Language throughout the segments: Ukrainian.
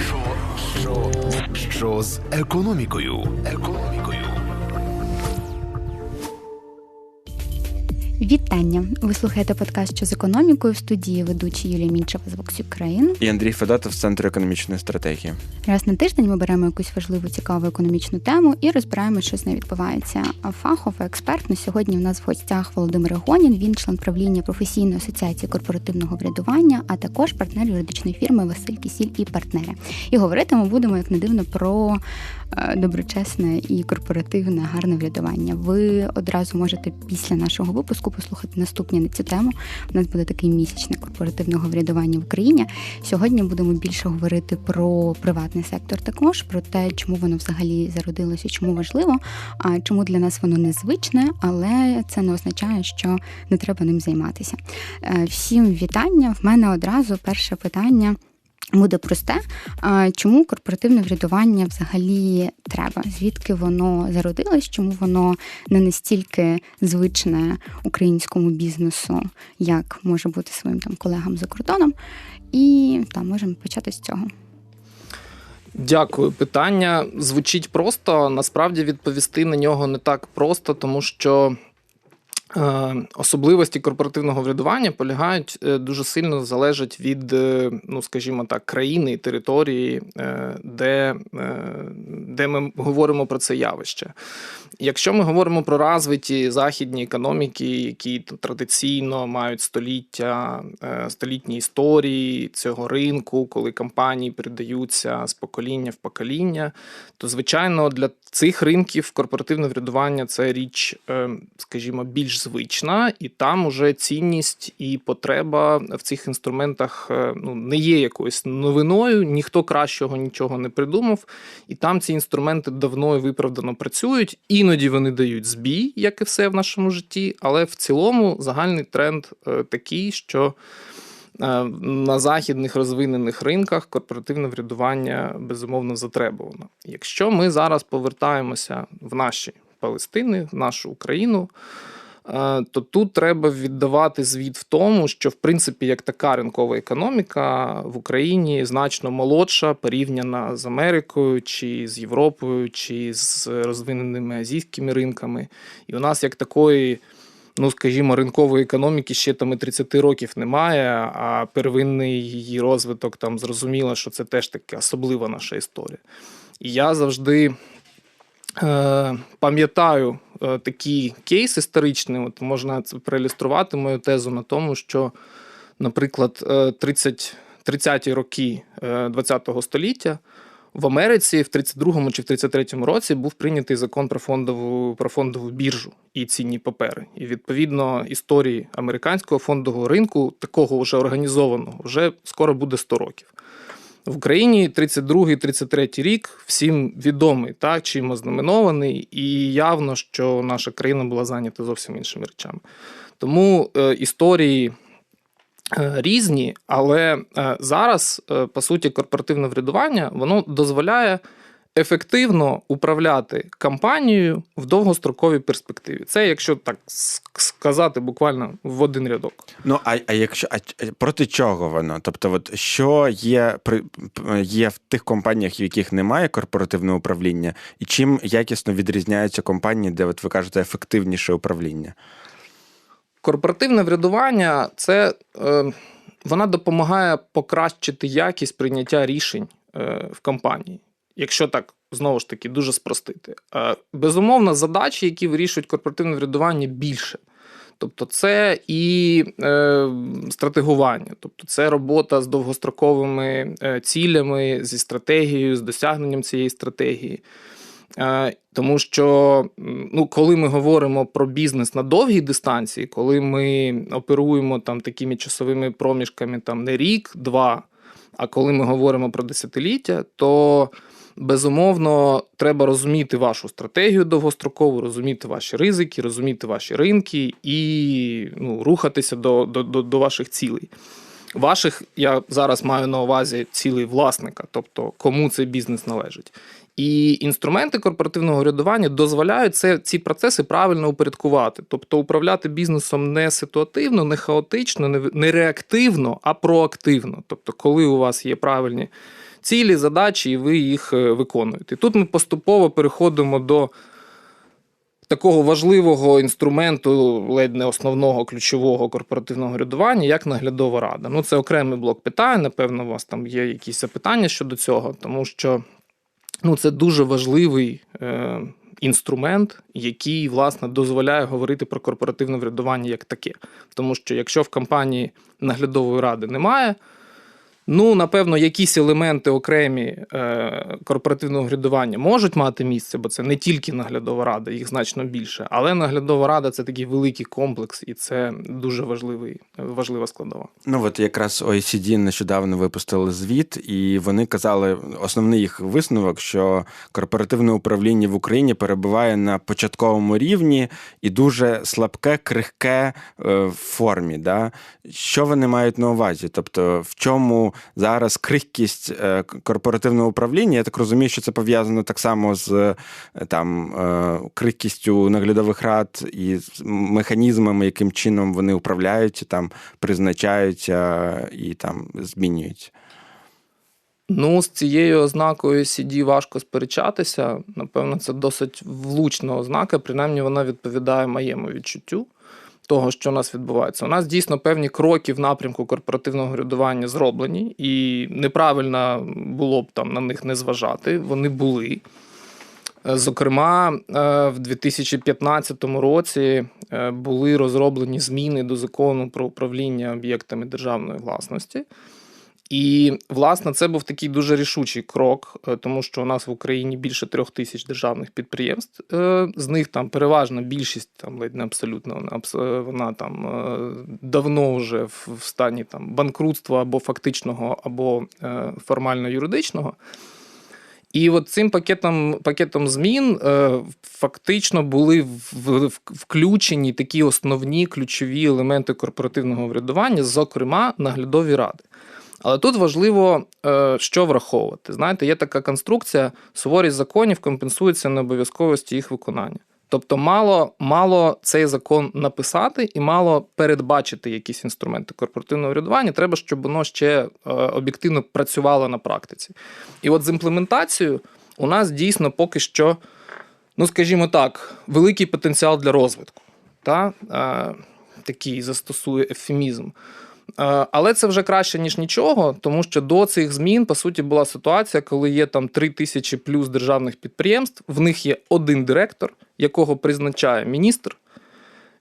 Що, що, що з економікою? Економікою. Вітання! Ви слухаєте подкаст що з економікою в студії ведучі Юлія Мінчева з Vox Ukraine. І Андрій Федотов з центру економічної стратегії. Раз на тиждень ми беремо якусь важливу цікаву економічну тему і розбираємо, що з нею відбувається. А фаховий експерт на сьогодні в нас в гостях Володимир Гонін. Він член правління професійної асоціації корпоративного врядування, а також партнер юридичної фірми Василь Кісіль і партнери. І говорити ми будемо як не дивно про доброчесне і корпоративне гарне врядування. Ви одразу можете після нашого випуску послухати наступні на цю тему. У нас буде такий місячник корпоративного врядування в Україні. Сьогодні будемо більше говорити про приватний сектор, також про те, чому воно взагалі зародилося, чому важливо, а чому для нас воно незвичне, але це не означає, що не треба ним займатися. Е, Всім вітання. В мене одразу перше питання. Буде просте, чому корпоративне врядування взагалі треба? Звідки воно зародилось? Чому воно не настільки звичне українському бізнесу, як може бути своїм там колегам за кордоном? І там можемо почати з цього. Дякую. Питання звучить просто. Насправді відповісти на нього не так просто, тому що особливості корпоративного врядування полягають е, дуже сильно залежать від, е, ну скажімо так, країни і території, е, де, е, де ми говоримо про це явище. Якщо ми говоримо про розвиті західні економіки, які традиційно мають століття, е, столітні історії цього ринку, коли компанії передаються з покоління в покоління, то звичайно для цих ринків корпоративне врядування це річ, е, скажімо, більш звична, і там уже цінність і потреба в цих інструментах е, ну, не є якоюсь новиною, ніхто кращого нічого не придумав, і там ці інструменти давно і виправдано працюють. Іноді вони дають збій, як і все в нашому житті, але в цілому загальний тренд е, такий, що е, на західних розвинених ринках корпоративне врядування безумовно затребувано. Якщо ми зараз повертаємося в наші Палестини, в нашу Україну. Е, То тут треба віддавати звіт в тому, що в принципі як така ринкова економіка в Україні значно молодша порівняна з Америкою, чи з Європою, чи з розвиненими азійськими ринками. І у нас як такої, ну скажімо, ринкової економіки ще там і 30 років немає. А первинний її розвиток там зрозуміло, що це теж така особлива наша історія. І я завжди е, пам'ятаю такий кейс історичний. От можна це проілюструвати мою тезу на тому, що, наприклад, е, 30, 30-ті роки е, ХХ століття. В Америці в 32-му чи в 33-му році був прийнятий закон про фондову про фондову біржу і цінні папери. І відповідно історії американського фондового ринку, такого вже організованого, вже скоро буде 100 років. В Україні 32-33 рік всім відомий, так, чим ознаменований, і явно, що наша країна була зайнята зовсім іншими речами. Тому е, історії е, різні, але е, зараз, е, по суті, корпоративне врядування воно дозволяє ефективно управляти кампанією в довгостроковій перспективі. Це, якщо так сказати, буквально в один рядок. Ну а, а якщо а проти чого воно? Тобто, от що є при є в тих компаніях, в яких немає корпоративного управління, і чим якісно відрізняються компанії, де от ви кажете ефективніше управління? Корпоративне врядування це е, вона допомагає покращити якість прийняття рішень е, в компанії. Якщо так знову ж таки дуже спростити. Е, безумовно, задачі, які вирішують корпоративне врядування, більше. Тобто, це і е, стратегування, тобто це робота з довгостроковими е, цілями, зі стратегією, з досягненням цієї стратегії. Е, Тому що, ну, коли ми говоримо про бізнес на довгій дистанції, коли ми оперуємо там такими часовими проміжками там не рік, два, а коли ми говоримо про десятиліття, то безумовно треба розуміти вашу стратегію довгострокову, розуміти ваші ризики, розуміти ваші ринки і ну, рухатися до, до, до, ваших цілей. Ваших я зараз маю на увазі цілий власника, тобто кому цей бізнес належить. І інструменти корпоративного урядування дозволяють це, ці процеси правильно упорядкувати, тобто управляти бізнесом не ситуативно, не хаотично, не реактивно, а проактивно. Тобто, коли у вас є правильні цілі, задачі, і ви їх е, виконуєте. Тут ми поступово переходимо до такого важливого інструменту, ледь не основного ключового корпоративного рядування, як наглядова рада. Ну, це окремий блок питань. Напевно, у вас там є якісь запитання щодо цього, тому що ну, це дуже важливий. Е- Інструмент, який власне дозволяє говорити про корпоративне врядування як таке. Тому що якщо в компанії наглядової ради немає, Ну, напевно, якісь елементи окремі е, корпоративного врядування можуть мати місце, бо це не тільки наглядова рада, їх значно більше. Але наглядова рада це такий великий комплекс, і це дуже важливий, важлива складова. Ну от якраз OECD нещодавно випустили звіт, і вони казали, основний їх висновок, що корпоративне управління в Україні перебуває на початковому рівні і дуже слабке, крихке е, в формі. Да? Що вони мають на увазі? Тобто, в чому зараз крихкість е, корпоративного управління. Я так розумію, що це пов'язано так само з е, там е, крихкістю наглядових рад і механізмами, яким чином вони управляють, там призначаються і там змінюють. Ну, з цією ознакою CD важко сперечатися. Напевно, це досить влучна ознака, принаймні вона відповідає моєму відчуттю того, що у нас відбувається. У нас дійсно певні кроки в напрямку корпоративного рядування зроблені, і неправильно було б там на них не зважати. Вони були. Зокрема, е, в 2015 році е, були розроблені зміни до закону про управління об'єктами державної власності. І, власне, це був такий дуже рішучий крок, е, тому що у нас в Україні більше трьох тисяч державних підприємств. Е, з них там переважна більшість, там ледь не абсолютно вона, е, вона там давно вже в стані там банкрутства або фактичного, або формально юридичного. І от цим пакетом пакетом змін фактично були включені такі основні ключові елементи корпоративного врядування, зокрема наглядові ради. Але тут важливо е, що враховувати. Знаєте, є така конструкція, суворість законів компенсується необов'язковості їх виконання. Тобто, мало мало цей закон написати і мало передбачити якісь інструменти корпоративного врядування. Треба, щоб воно ще е, об'єктивно працювало на практиці. І от з імплементацією у нас дійсно поки що, ну скажімо так, великий потенціал для розвитку. Та? Е, такий застосує ефемізм. Е, але це вже краще, ніж нічого, тому що до цих змін, по суті, була ситуація, коли є там 3 тисячі плюс державних підприємств, в них є один директор, якого призначає міністр.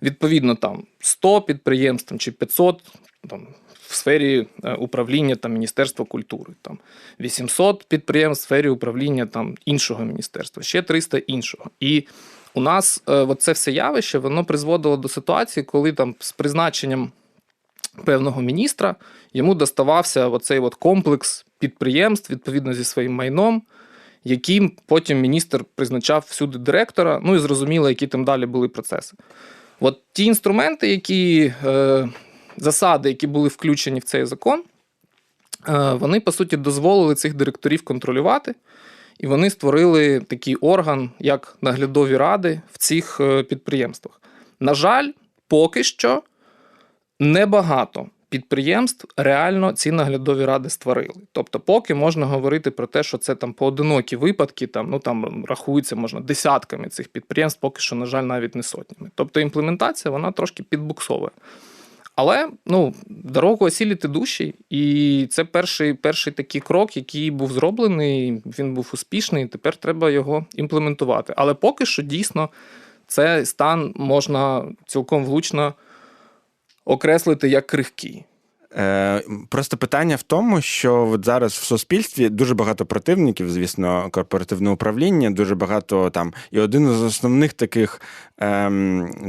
Відповідно, там 100 підприємств чи 500 там, в сфері е, управління там, Міністерства культури, там 800 підприємств в сфері управління там, іншого міністерства, ще 300 іншого. І у нас е, це все явище воно призводило до ситуації, коли там з призначенням певного міністра йому доставався оцей от комплекс підприємств відповідно зі своїм майном, яким потім міністр призначав всюди директора. Ну і зрозуміло, які там далі були процеси. От ті інструменти, які е, засади, які були включені в цей закон, е, вони по суті дозволили цих директорів контролювати. І вони створили такий орган, як наглядові ради в цих е, підприємствах. На жаль, поки що небагато підприємств реально ці наглядові ради створили. Тобто, поки можна говорити про те, що це там поодинокі випадки, там ну там рахується можна десятками цих підприємств, поки що, на жаль, навіть не сотнями. Тобто імплементація вона трошки підбуксовує. Але ну, дорогу осіліти душі, і це перший перший такий крок, який був зроблений, він був успішний. Тепер треба його імплементувати. Але поки що дійсно цей стан можна цілком влучно окреслити як крихкий. Е, Просто питання в тому, що от зараз в суспільстві дуже багато противників, звісно, корпоративного управління, дуже багато там. І один з основних таких е,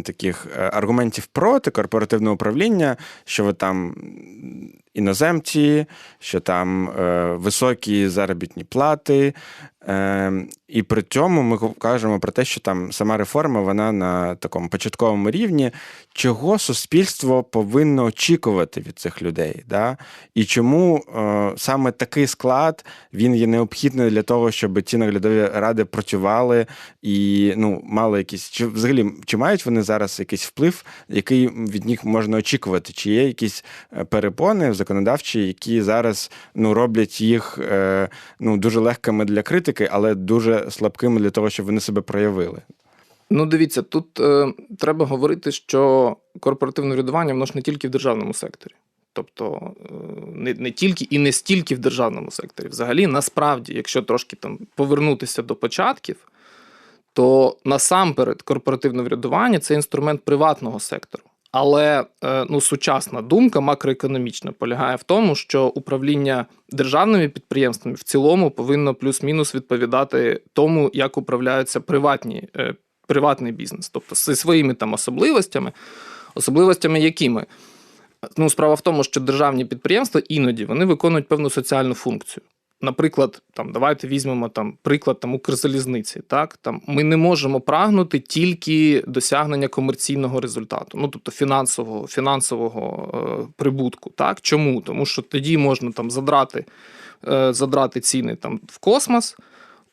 таких аргументів проти корпоративного управління, що ви там іноземці, що там е, високі заробітні плати, Е, І при цьому ми кажемо про те, що там сама реформа вона на такому початковому рівні, чого суспільство повинно очікувати від цих людей. Да? І чому е, саме такий склад він є необхідний для того, щоб ці наглядові ради працювали і ну, мали якісь. Чи взагалі чи мають вони зараз якийсь вплив, який від них можна очікувати? Чи є якісь е, перепони законодавчі, які зараз ну, роблять їх е, ну, дуже легкими для критики, але дуже слабкими для того, щоб вони себе проявили? Ну, дивіться, тут е, треба говорити, що корпоративне врядування воно ж не тільки в державному секторі. Тобто е, не не тільки і не стільки в державному секторі. Взагалі, насправді, якщо трошки там повернутися до початків, то насамперед корпоративне врядування це інструмент приватного сектору. Але е, ну, сучасна думка макроекономічна полягає в тому, що управління державними підприємствами в цілому повинно плюс-мінус відповідати тому, як управляються приватні, е, приватний бізнес, тобто зі своїми там особливостями, особливостями якими? Ну, справа в тому, що державні підприємства іноді вони виконують певну соціальну функцію. Наприклад, там давайте візьмемо там приклад там Укрзалізниці. Так там ми не можемо прагнути тільки досягнення комерційного результату, ну тобто фінансового фінансового е, прибутку. Так чому? Тому що тоді можна там задрати, е, задрати ціни там в космос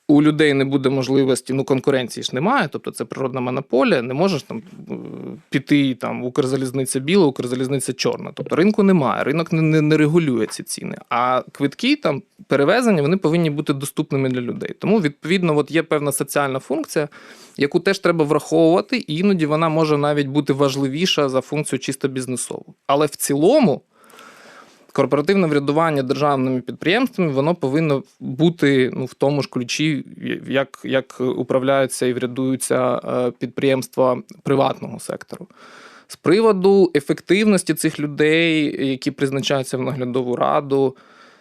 у людей не буде можливості, ну конкуренції ж немає, тобто це природна монополія, не можеш там е, піти там Укрзалізниця біла, Укрзалізниця чорна. Тобто ринку немає, ринок не, не, не регулює ці ціни. А квитки там перевезення вони повинні бути доступними для людей. Тому відповідно от є певна соціальна функція, яку теж треба враховувати, і іноді вона може навіть бути важливіша за функцію чисто бізнесову. Але в цілому корпоративне врядування державними підприємствами воно повинно бути ну, в тому ж ключі, як як управляються і врядуються е, підприємства приватного сектору. З приводу ефективності цих людей, які призначаються в наглядову раду,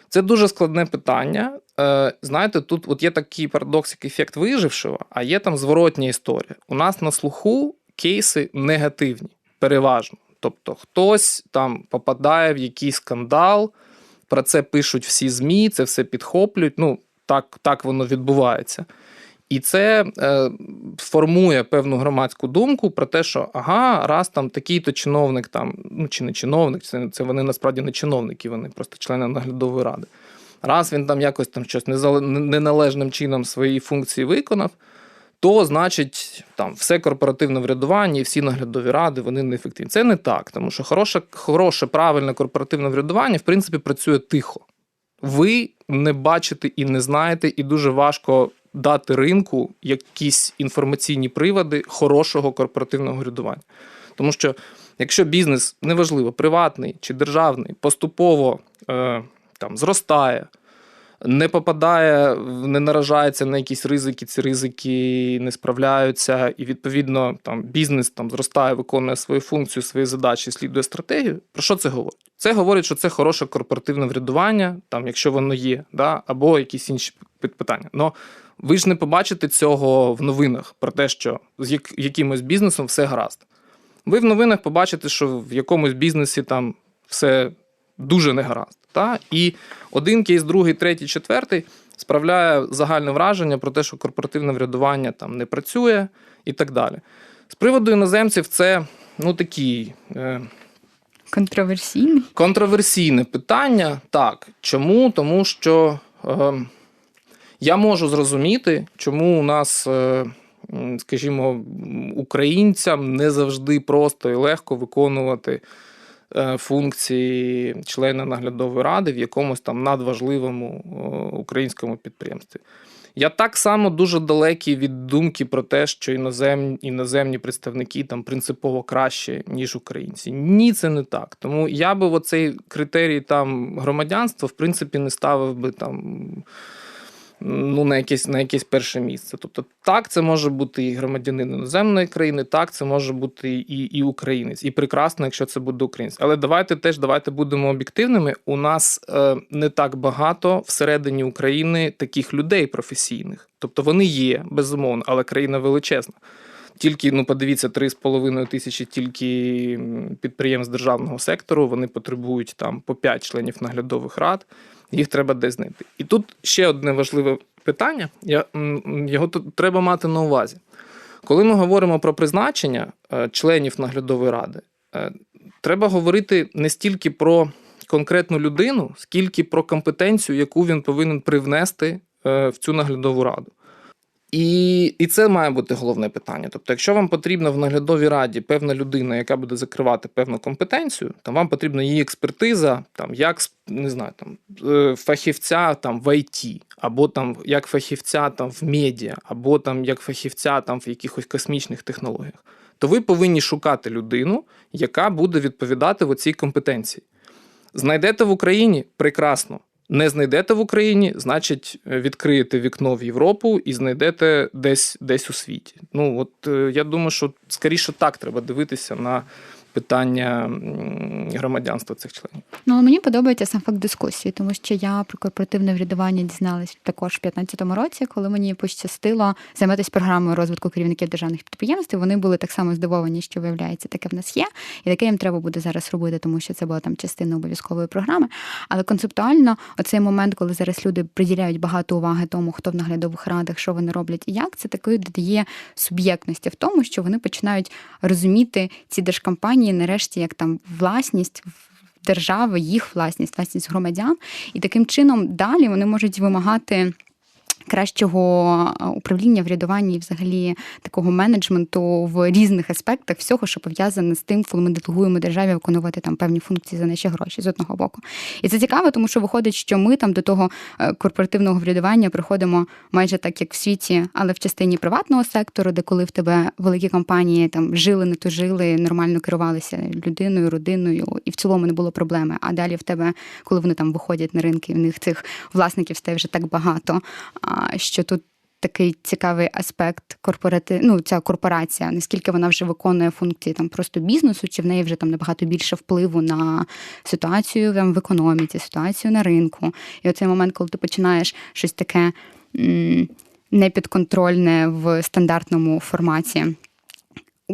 це дуже складне питання. Е, знаєте, тут от є такий парадокс, як ефект вижившого, а є там зворотня історія. У нас на слуху кейси негативні, переважно. Тобто хтось там попадає в якийсь скандал, про це пишуть всі ЗМІ, це все підхоплюють. Ну, так, так воно відбувається. І це е, формує певну громадську думку про те, що ага, раз там такий-то чиновник, там, ну чи не чиновник, це це вони насправді не чиновники, вони просто члени наглядової ради. Раз він там якось там щось неналежним чином свої функції виконав, то значить там все корпоративне врядування і всі наглядові ради вони неефективні. Це не так, тому що хороше, хороше, правильне корпоративне врядування в принципі працює тихо. Ви не бачите і не знаєте, і дуже важко дати ринку якісь інформаційні приводи хорошого корпоративного врядування. Тому що якщо бізнес неважливо, приватний чи державний, поступово е, там зростає не попадає, не наражається на якісь ризики, ці ризики не справляються, і відповідно там бізнес там зростає, виконує свою функцію, свої задачі, слідує стратегію. Про що це говорить? Це говорить, що це хороше корпоративне врядування, там, якщо воно є, да, або якісь інші питання. Но ви ж не побачите цього в новинах про те, що з якимось бізнесом все гаразд. Ви в новинах побачите, що в якомусь бізнесі там все дуже негаразд. Та? І один кейс, другий, третій, четвертий справляє загальне враження про те, що корпоративне врядування там не працює і так далі. З приводу іноземців, це ну такі. Е, Контроверсійне? Контроверсійне питання. Так. Чому? Тому що е, я можу зрозуміти, чому у нас, е, скажімо, українцям не завжди просто і легко виконувати функції члена наглядової ради в якомусь там надважливому е, українському підприємстві. Я так само дуже далекий від думки про те, що іноземні іноземні представники там принципово краще, ніж українці. Ні, це не так. Тому я би оцей критерій там громадянства в принципі не ставив би там ну, на якесь на якесь перше місце. Тобто, так, це може бути і громадянин іноземної країни, так, це може бути і і українець. І прекрасно, якщо це буде українець. Але давайте теж давайте будемо об'єктивними. У нас е, не так багато всередині України таких людей професійних. Тобто вони є, безумовно, але країна величезна. Тільки ну подивіться, 3,5 тисячі тільки підприємств державного сектору. Вони потребують там по 5 членів наглядових рад. Їх треба десь знайти. І тут ще одне важливе питання. Його тут треба мати на увазі. Коли ми говоримо про призначення е, членів наглядової ради, е, треба говорити не стільки про конкретну людину, скільки про компетенцію, яку він повинен привнести е, в цю наглядову раду. І, і це має бути головне питання. Тобто, якщо вам потрібна в наглядовій раді певна людина, яка буде закривати певну компетенцію, там вам потрібна її експертиза, там як не знаю, там е, фахівця там в ІТ, або там як фахівця там в медіа, або там як фахівця там в якихось космічних технологіях, то ви повинні шукати людину, яка буде відповідати в оцій компетенції. Знайдете в Україні прекрасно. Не знайдете в Україні, значить, е, відкриєте вікно в Європу і знайдете десь, десь у світі. Ну, от е, я думаю, що скоріше так треба дивитися на питання громадянства цих членів. Ну, мені подобається сам факт дискусії, тому що я про корпоративне врядування дізналась також в 2015 році, коли мені пощастило займатися програмою розвитку керівників державних підприємств. Вони були так само здивовані, що виявляється, таке в нас є, і таке їм треба буде зараз робити, тому що це була там частина обов'язкової програми. Але концептуально, оцей момент, коли зараз люди приділяють багато уваги тому, хто в наглядових радах, що вони роблять і як, це такої додає суб'єктності в тому, що вони починають розуміти ці держкомпанії нарешті як там власність держави, їх власність, власність громадян, і таким чином далі вони можуть вимагати. Кращого е, управління, врядування і взагалі такого менеджменту в різних аспектах всього, що пов'язане з тим, коли ми делегуємо державі виконувати там певні функції за наші гроші з одного боку. І це цікаво, тому що виходить, що ми там до того е, корпоративного врядування приходимо майже так, як в світі, але в частині приватного сектору, де коли в тебе великі компанії там жили, не тужили, нормально керувалися людиною, родиною, і в цілому не було проблеми. А далі в тебе, коли вони там виходять на ринки, в них цих власників стає вже так багато, що тут. Такий цікавий аспект корпорати... ну, ця корпорація, наскільки вона вже виконує функції там просто бізнесу, чи в неї вже там набагато більше впливу на ситуацію там, в економіці, ситуацію на ринку. І оцей момент, коли ти починаєш щось таке непідконтрольне в стандартному форматі.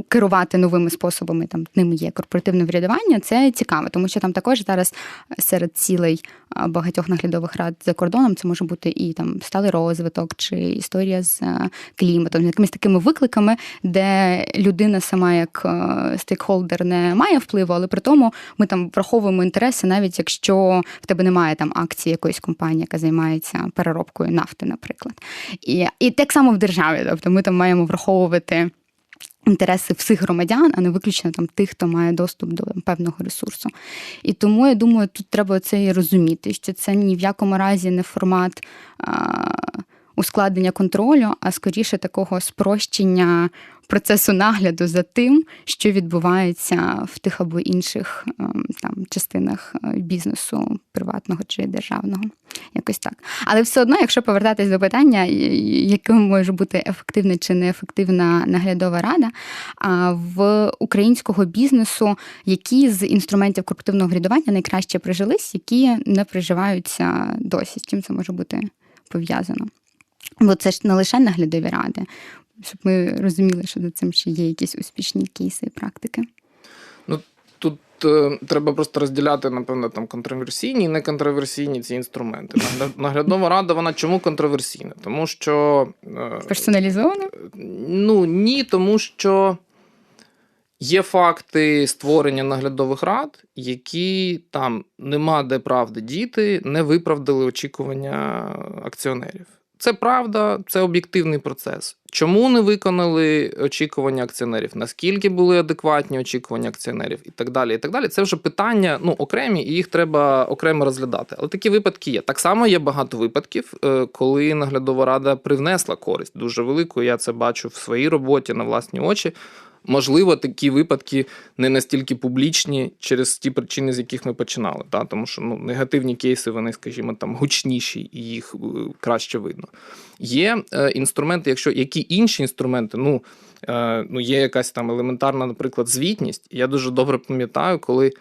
Керувати новими способами, там ними є корпоративне врядування, це цікаво, тому що там також зараз серед цілей багатьох наглядових рад за кордоном це може бути і там сталий розвиток, чи історія з е, кліматом, з якимись такими викликами, де людина сама як е, стейкхолдер не має впливу, але при тому ми там враховуємо інтереси, навіть якщо в тебе немає там акції якоїсь компанії, яка займається переробкою нафти, наприклад. І, і так само в державі, тобто ми там маємо враховувати. Інтереси всіх громадян, а не виключно там тих, хто має доступ до певного ресурсу. І тому я думаю, тут треба це і розуміти, що це ні в якому разі не формат а, ускладнення контролю, а скоріше такого спрощення процесу нагляду за тим, що відбувається в тих або інших ем, там частинах е, бізнесу, приватного чи державного. Якось так. Але все одно, якщо повертатись до питання, яким може бути ефективна чи неефективна наглядова рада, в українського бізнесу, які з інструментів корпоративного врядування найкраще прижились, які не приживаються досі. З чим це може бути пов'язано? Бо це ж не лише наглядові ради, щоб ми розуміли, що за цим ще є якісь успішні кейси і практики. Ну тут е, треба просто розділяти, напевно, там контроверсійні і неконтроверсійні ці інструменти. Наглядова рада, вона чому контроверсійна? Тому що. е, Персоналізовано? Ну ні, тому що є факти створення наглядових рад, які там нема де правди діти, не виправдали очікування акціонерів. Це правда, це об'єктивний процес. Чому не виконали очікування акціонерів? Наскільки були адекватні очікування акціонерів, і так далі. І так далі. Це вже питання ну, окремі, і їх треба окремо розглядати. Але такі випадки є. Так само є багато випадків, е, коли наглядова рада привнесла користь дуже велику. Я це бачу в своїй роботі на власні очі. Можливо, такі випадки не настільки публічні через ті причини, з яких ми починали. Та? Тому що ну, негативні кейси, вони, скажімо, там гучніші і їх е, краще видно. Є е, інструменти, якщо які інші інструменти, ну, е, ну є якась там елементарна, наприклад, звітність. Я дуже добре пам'ятаю, коли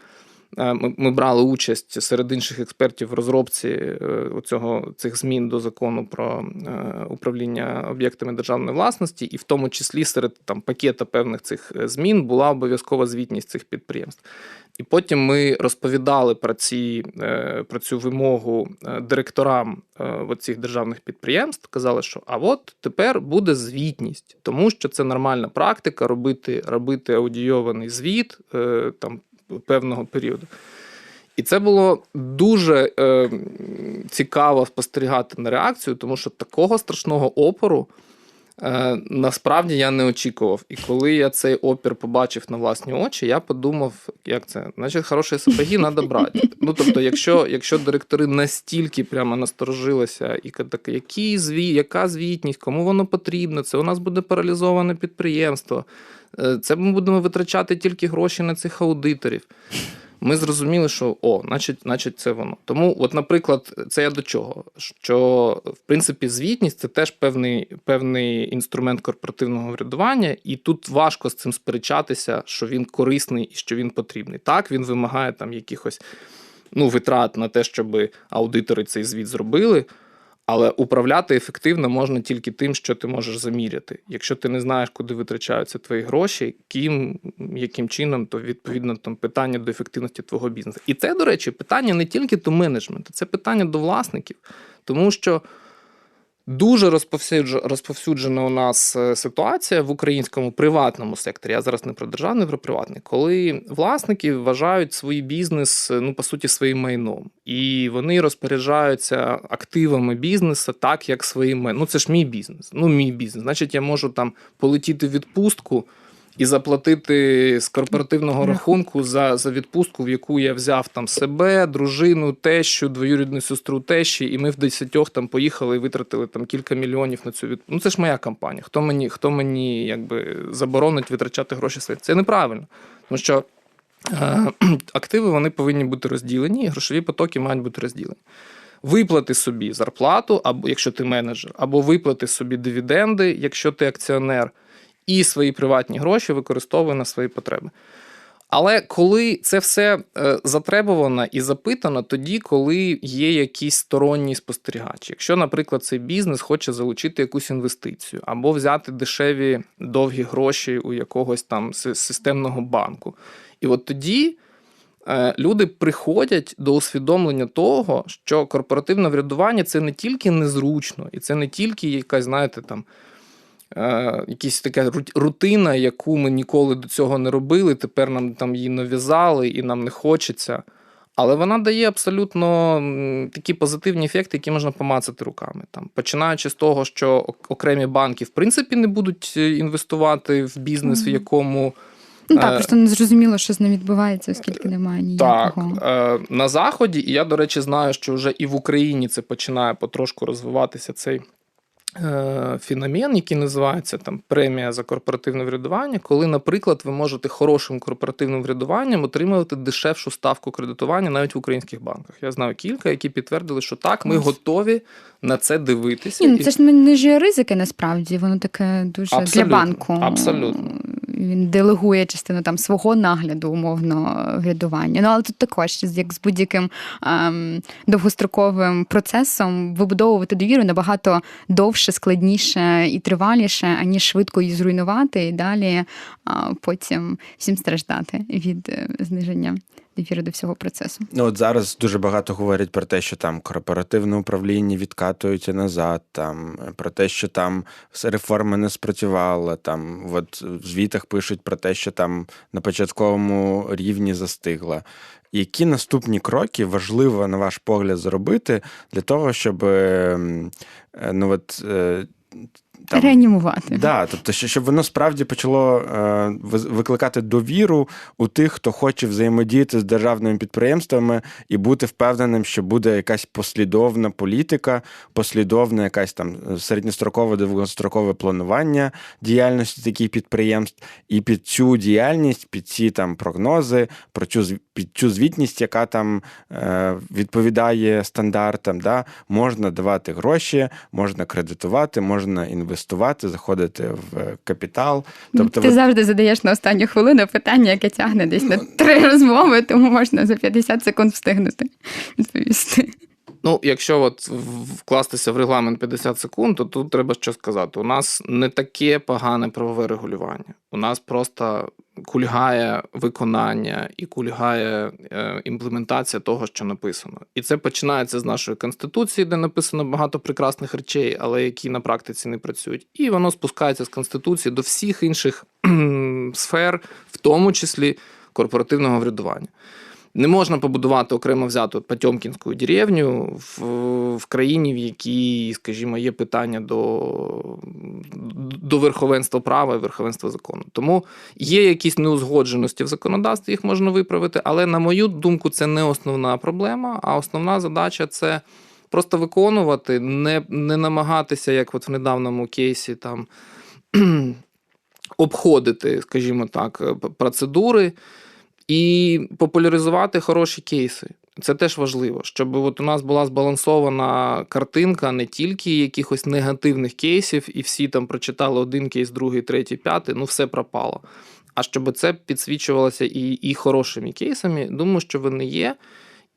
Ми, ми брали участь серед інших експертів в розробці е, цього цих змін до закону про е, управління об'єктами державної власності, і в тому числі серед там пакета певних цих е, змін була обов'язкова звітність цих підприємств. І потім ми розповідали про ці е, про цю вимогу е, директорам е, цих державних підприємств. Казали, що а от тепер буде звітність, тому що це нормальна практика робити, робити аудійований звіт е, там певного періоду. І це було дуже е, цікаво спостерігати на реакцію, тому що такого страшного опору е, насправді я не очікував. І коли я цей опір побачив на власні очі, я подумав, як це, значить, хороші сапоги треба брати. Ну, тобто, якщо, якщо директори настільки прямо насторожилися, і так, які зві, яка звітність, кому воно потрібно, це у нас буде паралізоване підприємство. Е, Це ми будемо витрачати тільки гроші на цих аудиторів. Ми зрозуміли, що о, значить, значить, це воно. Тому, от, наприклад, це я до чого? Що в принципі звітність це теж певний певний інструмент корпоративного врядування, і тут важко з цим сперечатися, що він корисний і що він потрібний. Так, він вимагає там якихось ну, витрат на те, щоб аудитори цей звіт зробили. Але управляти ефективно можна тільки тим, що ти можеш заміряти. Якщо ти не знаєш, куди витрачаються твої гроші, ким, яким чином, то відповідно там питання до ефективності твого бізнесу. І це, до речі, питання не тільки до менеджменту, це питання до власників, тому що. Дуже розповсюджена у нас е, ситуація в українському приватному секторі. Я зараз не про державний, про приватний, коли власники вважають свій бізнес, ну по суті, своїм майном, і вони розпоряджаються активами бізнесу так, як своїм майном. Ну це ж мій бізнес. Ну, мій бізнес. Значить, я можу там полетіти в відпустку і заплатити з корпоративного рахунку за за відпустку, в яку я взяв там себе, дружину, тещу, двоюрідну сестру тещі, і ми в десятьох там поїхали і витратили там кілька мільйонів на цю відпустку. Ну це ж моя компанія. Хто мені хто мені якби заборонить витрачати гроші свої? Це неправильно. Тому що е, активи вони повинні бути розділені, і грошові потоки мають бути розділені. Виплати собі зарплату, або якщо ти менеджер, або виплати собі дивіденди, якщо ти акціонер і свої приватні гроші використовує на свої потреби. Але коли це все е, затребувано і запитано, тоді, коли є якийсь сторонній спостерігач. Якщо, наприклад, цей бізнес хоче залучити якусь інвестицію, або взяти дешеві довгі гроші у якогось там системного банку. І от тоді е, люди приходять до усвідомлення того, що корпоративне врядування це не тільки незручно, і це не тільки якась, знаєте, там. Е, якась така рутина, яку ми ніколи до цього не робили. Тепер нам там її нав'язали і нам не хочеться. Але вона дає абсолютно такі позитивні ефекти, які можна помацати руками. Там, Починаючи з того, що окремі банки в принципі не будуть е, інвестувати в бізнес, mm-hmm. в якому. Ну так, е, просто не зрозуміло, що з ним відбувається, оскільки немає ніякого. Так, на Заході, і я, до речі, знаю, що вже і в Україні це починає потрошку розвиватися цей феномен, який називається там премія за корпоративне врядування, коли, наприклад, ви можете хорошим корпоративним врядуванням отримувати дешевшу ставку кредитування навіть в українських банках. Я знаю кілька, які підтвердили, що так, ми готові на це дивитися. Ні, ну, Це ж не ж ризики, насправді, воно таке дуже абсолютно, для банку. Абсолютно він делегує частину там свого нагляду, умовно врядування. Ну але тут також, як з будь-яким ем, довгостроковим процесом, вибудовувати довіру набагато довше, складніше і триваліше, аніж швидко її зруйнувати і далі а потім всім страждати від е, зниження довіри до всього процесу. Ну от зараз дуже багато говорять про те, що там корпоративне управління відкатується назад, там про те, що там реформи не спрацювали. Там от в звітах пишуть про те, що там на початковому рівні застигла. Які наступні кроки важливо, на ваш погляд, зробити для того, щоб ем, е, ну от е, там, реанімувати. Да, тобто, щоб воно справді почало е, викликати довіру у тих, хто хоче взаємодіяти з державними підприємствами і бути впевненим, що буде якась послідовна політика, послідовне якась там середньострокове довгострокове планування діяльності таких підприємств, і під цю діяльність, під ці там прогнози, про цю під цю звітність, яка там е, відповідає стандартам, да, можна давати гроші, можна кредитувати, можна інвестувати інвестувати, заходити в капітал. Тобто, Ти ви... завжди задаєш на останню хвилину питання, яке тягне десь на три розмови, тому можна за 50 секунд встигнути відповісти. Ну, якщо от вкластися в регламент 50 секунд, то тут треба що сказати. У нас не таке погане правове регулювання. У нас просто кульгає виконання і кульгає е, імплементація того, що написано. І це починається з нашої конституції, де написано багато прекрасних речей, але які на практиці не працюють. І воно спускається з конституції до всіх інших сфер, в тому числі корпоративного врядування. Не можна побудувати окремо взяту Потьомкінську деревню в, в країні, в якій, скажімо, є питання до, до верховенства права і верховенства закону. Тому є якісь неузгодженості в законодавстві, їх можна виправити, але, на мою думку, це не основна проблема, а основна задача це просто виконувати, не, не намагатися, як от в недавньому кейсі, там обходити, скажімо так, процедури і популяризувати хороші кейси. Це теж важливо, щоб от у нас була збалансована картинка не тільки якихось негативних кейсів, і всі там прочитали один кейс, другий, третій, п'ятий, ну все пропало. А щоб це підсвічувалося і, і хорошими кейсами, думаю, що вони є.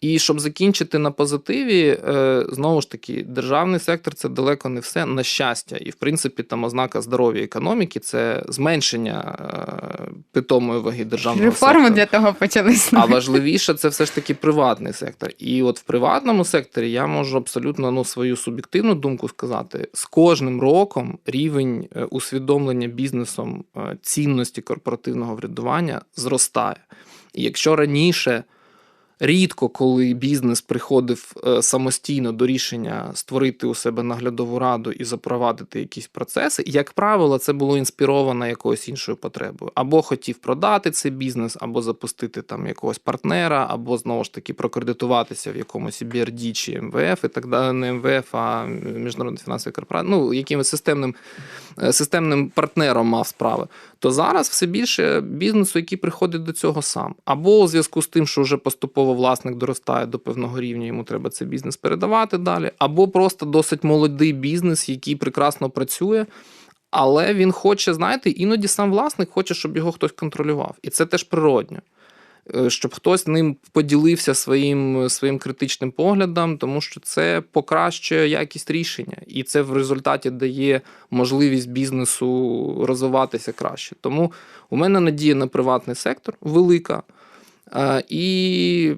І щоб закінчити на позитиві, е, знову ж таки, державний сектор це далеко не все на щастя. І в принципі, там ознака здоров'я економіки це зменшення е, питомої ваги державного Реформи сектору. для того почалися. А важливіше це все ж таки приватний сектор. І от в приватному секторі я можу абсолютно ну, свою суб'єктивну думку сказати: з кожним роком рівень е, усвідомлення бізнесом цінності корпоративного врядування зростає. І якщо раніше. Рідко, коли бізнес приходив е, самостійно до рішення створити у себе наглядову раду і запровадити якісь процеси, як правило, це було інспіровано якоюсь іншою потребою. Або хотів продати цей бізнес, або запустити там якогось партнера, або знову ж таки прокредитуватися в якомусь BRD чи МВФ і так далі, не МВФ, а міжнародна фінансова корпорація, ну якимось системним, е, системним партнером мав справи. То зараз все більше бізнесу, який приходить до цього сам, або у зв'язку з тим, що вже поступово власник доростає до певного рівня, йому треба цей бізнес передавати далі, або просто досить молодий бізнес, який прекрасно працює. Але він хоче, знаєте, іноді сам власник хоче, щоб його хтось контролював. І це теж природньо. Е, Щоб хтось ним поділився своїм, своїм критичним поглядом, тому що це покращує якість рішення, і це в результаті дає можливість бізнесу розвиватися краще. Тому у мене надія на приватний сектор велика. І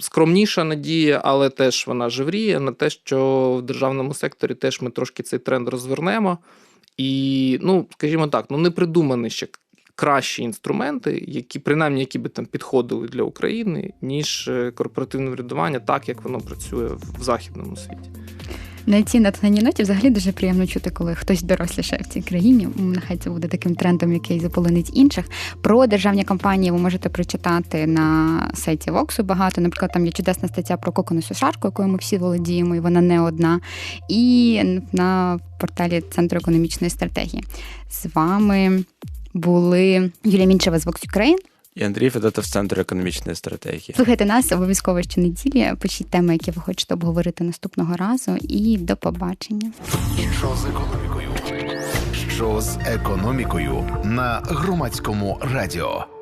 скромніша надія, але теж вона живріє на те, що в державному секторі теж ми трошки цей тренд розвернемо. І, ну, скажімо так, ну не придумані ще кращі інструменти, які принаймні які би там підходили для України, ніж е, корпоративне врядування, так як воно працює в західному світі. На цій натхненній ноті взагалі дуже приємно чути, коли хтось дорослішає в цій країні. Нехай це буде таким трендом, який заполонить інших. Про державні компанії ви можете прочитати на сайті Воксу багато. Наприклад, там є чудесна стаття про кокону сушарку, якою ми всі володіємо, і вона не одна. І на порталі Центру економічної стратегії. З вами були Юлія Мінчева з Vox Ukraine. І Андрій Федотов з Центру економічної стратегії. Слухайте нас обов'язково щонеділі. Пишіть теми, які ви хочете обговорити наступного разу. І до побачення. Що з економікою? Що з економікою на громадському радіо?